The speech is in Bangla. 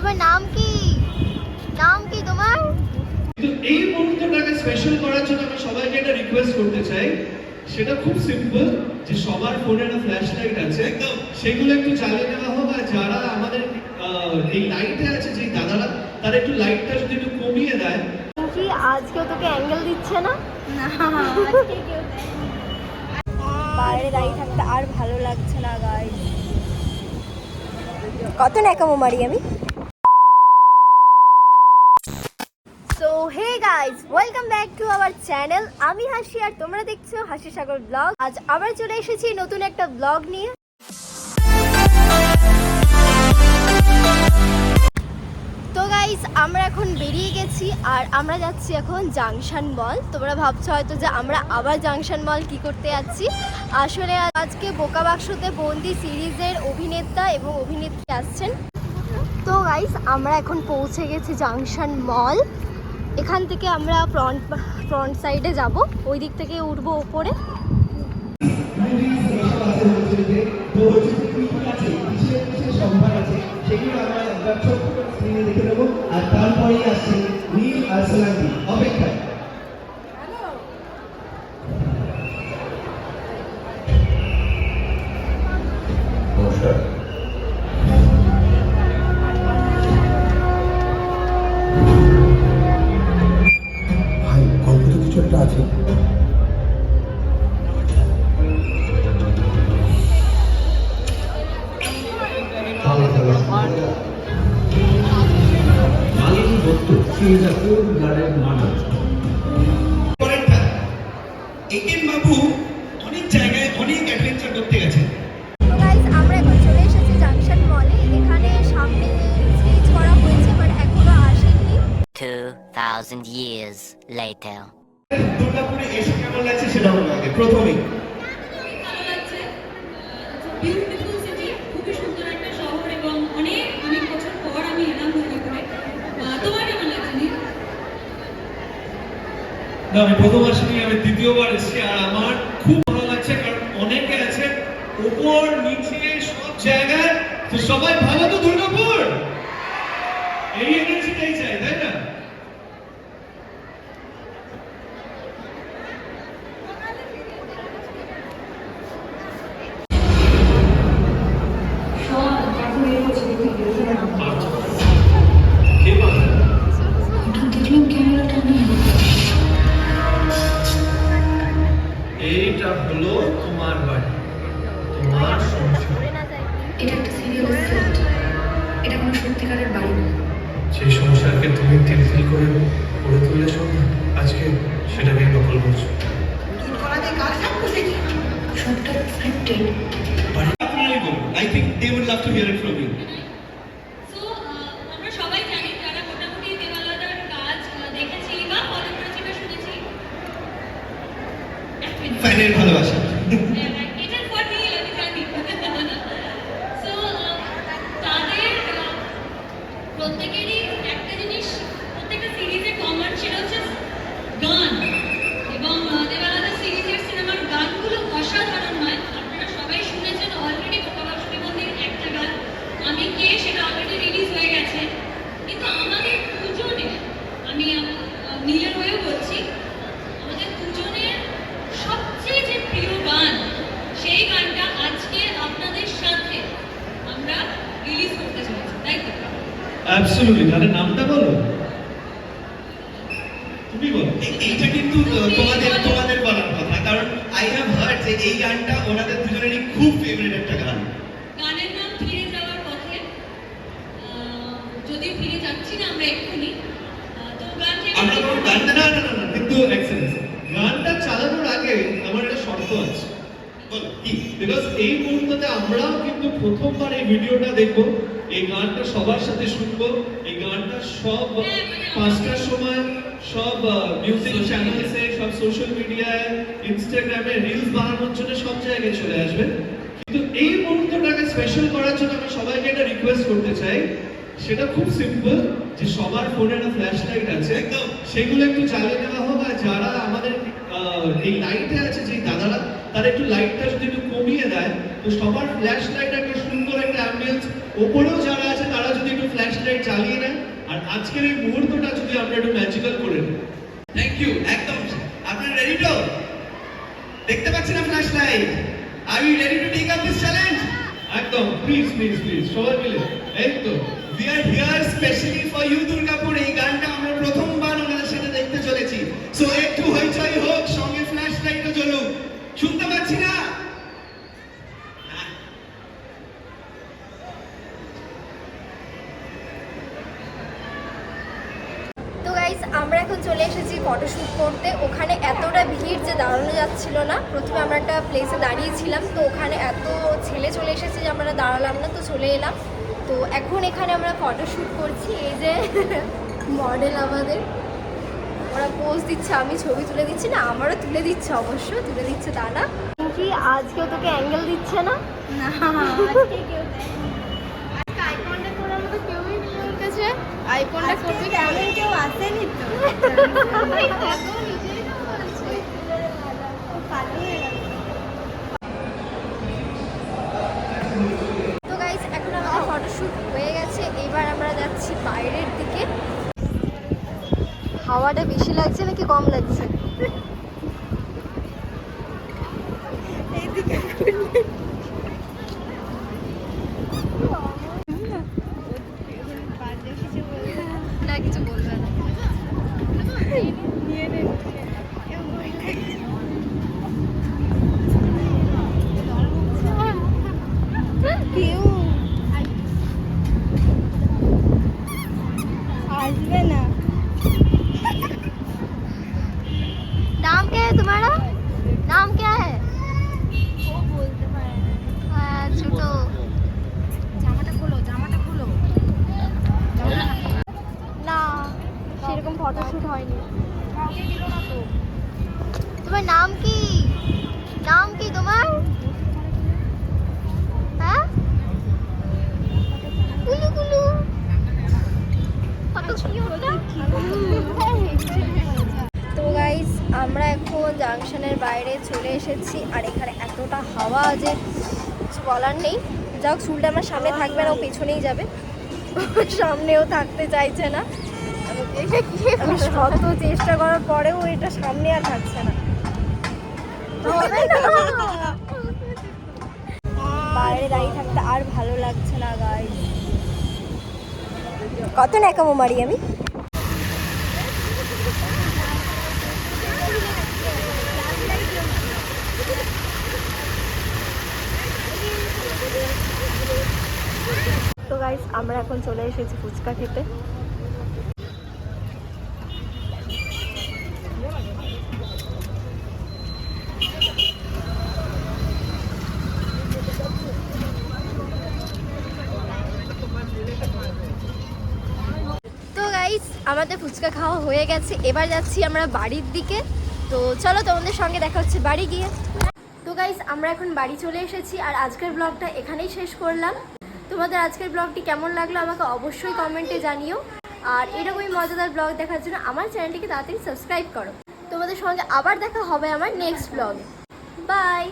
তোমার নাম কি? নাম কি তোমার? কিন্তু এই মুহূর্তটাকে স্পেশাল করার জন্য আমি সবাইকে একটা রিকোয়েস্ট করতে চাই। সেটা খুব সিম্পল যে সবার ফোনে একটা ফ্ল্যাশ লাইট আছে। একদম। সেগুলো একটু জ্বালিয়ে দেওয়া হোক আর যারা আমাদের এই লাইটে আছে যে দাদারা তারা একটু লাইটটা যদি একটু কমিয়ে দেয়। কি আজকেও তোকে অ্যাঙ্গেল দিচ্ছে না? না আজকে কেউ বাইরে দাঁড়িয়ে থাকতে আর ভালো লাগছে না গাইস কত ন্যাকামো মারি আমি? So hey guys welcome back to our channel আমি হাসি আর তোমরা দেখছ হাসি সাগর ব্লগ। আজ আবার চলে এসেছি নতুন একটা ব্লগ নিয়ে। তো গাইস আমরা এখন বেরিয়ে গেছি আর আমরা যাচ্ছি এখন জাংশন মল তোমরা ভাবছ হয়তো যে আমরা আবার জাংশন মল কি করতে যাচ্ছি? আসলে আজকে বোকা বাক্সতে বন্দি সিরিজের অভিনেতা এবং অভিনেত্রী আসছেন। তো গাইস আমরা এখন পৌঁছে গেছি জাংশন মল এখান থেকে আমরা ফ্রন্ট ফ্রন্ট সাইডে যাব। ওই দিক থেকে উঠবো ওপরে আর তারপরেই আসছে নীল আর অপেক্ষায় নমস্কার দত্ত সিঙ্গাপুর গার্ডেন মানুষ পরেরটা একেন বাবু অনেক জায়গায় অনেক অ্যাডভেঞ্চার করতে গেছেন আমরা এখন চলে এসেছি জাংশন মলে এখানে সামনে স্টেজ করা হয়েছে বাট এখনও আসেনি। 2,000 years later. দুর্গাপুরে এসে কেমন লাগছে সেটা বলো আগে প্রথমেই। ভালো লাগছে বিউটিফুল সিটি খুবই সুন্দর একটা শহর এবং অনেক অনেক বছর পর আমি এলাম দুর্গাপুরে আহ, তোমার কেমন লাগছে নীল? না আমি প্রথম আসিনি আমি দ্বিতীয়বার এসেছি, আর আমার খুব ভালো লাগছে, কারণ অনেকে আছে উপর, নিচে, সব জায়গায়, তো সবাই ভালো তো ফ্যানের ভালোবাসা এটা ফর নীল আমি জানি সো তাদের আহ, প্রত্যেকেরই একটা জিনিস প্রত্যেকটা সিরিজে কমন সেটা হচ্ছে গান এবং আহ, দেবালাদা সিরিজের সিনেমার গানগুলো অসাধারণ হয় আপনারা সবাই শুনেছেন অলরেডি প্রকাশনী মন্দির একটা গান আমি কে সেটা অলরেডি রিলিজ হয়ে গেছে কিন্তু আমাদের দুজনে আমি আহ, নীলের হয়েও বলছি আমাদের দুজনের সবচেয়ে যে প্রিয় গান সেই গানটা আজকে আপনাদের সাথে আমরা রিলিজ করতে চলেছি তাই তো অ্যাবসলিউটলি তাদের নামটা বলো। তুমি বলো। এ- এইটা কিন্তু তোমাদের তোমাদের বলার কথা কারণ আই হ্যাভ হার্ড যে এই গানটা ওনাদের দুজনেরই খুব ফেভারিট একটা গান। গানের নাম ফিরে যাওয়ার পথে যদিও ফিরে যাচ্ছি না আমরা এক্ষুনি আহ, তো গানটা আমরা কোনো গানটা না না না কিন্তু এক্সেলেন্স গানটা চালানোর আগে আমার একটা শর্ত আছে। বিকজ এই মুহূর্তে আমরাও কিন্তু প্রথমবার এই ভিডিওটা দেখব। এই গানটা সবার সাথে শুনব। এই গানটা সব পাঁচটার সময় সব মিউজিক চ্যানেলসে সব সোশ্যাল মিডিয়ায় ইনস্টাগ্রামে রিলস বানানোর জন্য সব জায়গায় চলে আসবে। কিন্তু এই মুহূর্তটাকে স্পেশাল করার জন্য আমি সবাইকে একটা রিকোয়েস্ট করতে চাই। সেটা খুব সিম্পল যে সবার ফোনে একটা ফ্ল্যাশ লাইট আছে। একদম। সেগুলো একটু জ্বালিয়ে দেওয়া হোক। আর যারা আমাদের এই লাইটে আছে যে দাদারা তারা একটু লাইটটা যদি একটু কমিয়ে দেয়, তো সবার ফ্ল্যাশ লাইট একটা সুন্দর একটা অ্যাম্বিয়েন্স ওপরেও যারা আছে, তারা যদি একটু ফ্ল্যাশ লাইট চালিয়ে নেয়। আর আজকের এই মুহূর্তটা যদি আমরা একটু ম্যাজিক্যাল করে নিই। থ্যাংক ইউ একদম। আপনারা রেডি তো দেখতে পাচ্ছেন না flash light are you ready to take up this challenge একদম প্লিজ প্লিজ প্লিজ সবাই মিলে। এই তো we are here specially for you Durgapur এই গানটা আমরা প্রথমবার ওনাদের সাথে দেখতে চলেছি সো একটু হইচই হোক সঙ্গে ফ্ল্যাশ লাইটও জ্বলুক শুনতে পাচ্ছি না তো গাইস আমরা এখন চলে এসেছি ফটোশ্যুট করতে। ওখানে এতটা ভিড় যে দাঁড়ানো যাচ্ছিল না। প্রথমে আমরা একটা প্লেসে দাঁড়িয়েছিলাম তো ওখানে এত ছেলে চলে এসেছে যে আমরা দাঁড়ালাম না তো চলে এলাম। তো এখন এখানে আমরা ফটোশ্যুট করছি এই যে মডেল আমাদের। ওরা পোজ দিচ্ছে আমি ছবি তুলে দিচ্ছি। না আমারও তুলে দিচ্ছে অবশ্য তুলে দিচ্ছে দাদা কি আজকেও তোকে অ্যাঙ্গেল দিচ্ছে না? না আজকে কেউ আজকে আই কন্টাক্ট করার মতো কেউই নেই ওর কাছে করবি কেমন কেউ আসেনি তো। তো গাইস এখন আমাদের ফটোশ্যুট হয়ে গেছে। এবার আমরা যাচ্ছি বাইরের দিকে। হাওয়াটা বেশি লাগছে নাকি কম লাগছে? চলে এসেছি। আর এখানে এতটা হাওয়া যে কিছু বলার নেই। যাক, চুলটা আমার সামনে থাকবে না, ও পেছনেই যাবে। সামনেও থাকতে চাইছে না। আমি শত চেষ্টা করার পরেও এটা সামনে আর থাকছে না। বাইরে দাঁড়িয়ে থাকতে আর ভালো লাগছে না গাইস কত ন্যাকামো মারি আমি তো গাইস আমরা এখন চলে এসেছি ফুচকা খেতে। আমাদের ফুচকা খাওয়া হয়ে গেছে। এবার যাচ্ছি আমরা বাড়ির দিকে। তো চলো তোমাদের সঙ্গে দেখা হচ্ছে বাড়ি গিয়ে। তো গাইস আমরা এখন বাড়ি চলে এসেছি আর আজকের ব্লগটা এখানেই শেষ করলাম। তোমাদের আজকের ব্লগটি কেমন লাগল আমাকে অবশ্যই কমেন্টে জানিও। আর এরকমই মজাদার ব্লগ দেখার জন্য আমার চ্যানেলটিকে তাড়াতাড়ি সাবস্ক্রাইব করো। তোমাদের সঙ্গে আবার দেখা হবে আমার নেক্সট ব্লগে বাই